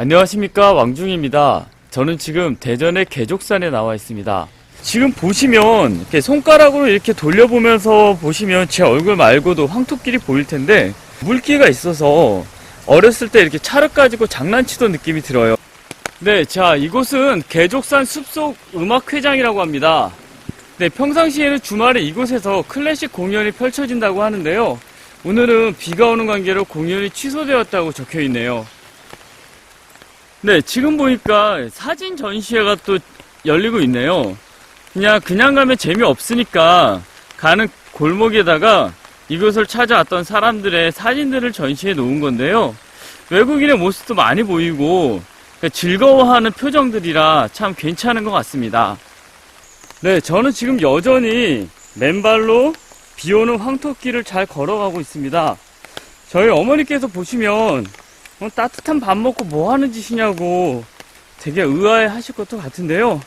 안녕하십니까 왕중입니다. 저는 지금 대전의 개족산에 나와 있습니다. 지금 보시면 이렇게 손가락으로 이렇게 돌려보면서 보시면 제 얼굴 말고도 황토끼리 보일 텐데 물기가 있어서 어렸을 때 이렇게 차를 가지고 장난치던 느낌이 들어요. 네, 자 이곳은 개족산 숲속 음악회장이라고 합니다. 네, 평상시에는 주말에 이곳에서 클래식 공연이 펼쳐진다고 하는데요. 오늘은 비가 오는 관계로 공연이 취소되었다고 적혀 있네요. 네, 지금 보니까 사진 전시회가 또 열리고 있네요. 그냥, 그냥 가면 재미없으니까 가는 골목에다가 이곳을 찾아왔던 사람들의 사진들을 전시해 놓은 건데요. 외국인의 모습도 많이 보이고 즐거워하는 표정들이라 참 괜찮은 것 같습니다. 네, 저는 지금 여전히 맨발로 비 오는 황토길을 잘 걸어가고 있습니다. 저희 어머니께서 보시면 어, 따뜻한 밥 먹고 뭐 하는 짓이냐고 되게 의아해 하실 것도 같은데요.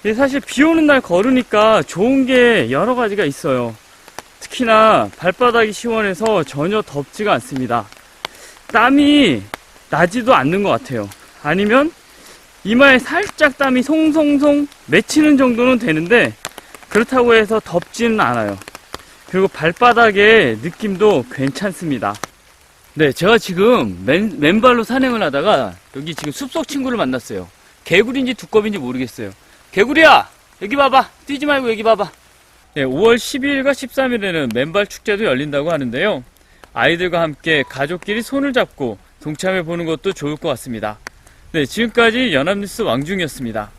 이게 사실 비 오는 날 걸으니까 좋은 게 여러 가지가 있어요. 특히나 발바닥이 시원해서 전혀 덥지가 않습니다. 땀이 나지도 않는 것 같아요. 아니면 이마에 살짝 땀이 송송송 맺히는 정도는 되는데 그렇다고 해서 덥지는 않아요. 그리고 발바닥의 느낌도 괜찮습니다. 네, 제가 지금 맨, 맨발로 산행을 하다가 여기 지금 숲속 친구를 만났어요. 개구리인지 두꺼비인지 모르겠어요. 개구리야! 여기 봐봐! 뛰지 말고 여기 봐봐! 네, 5월 12일과 13일에는 맨발 축제도 열린다고 하는데요. 아이들과 함께 가족끼리 손을 잡고 동참해 보는 것도 좋을 것 같습니다. 네, 지금까지 연합뉴스 왕중이었습니다.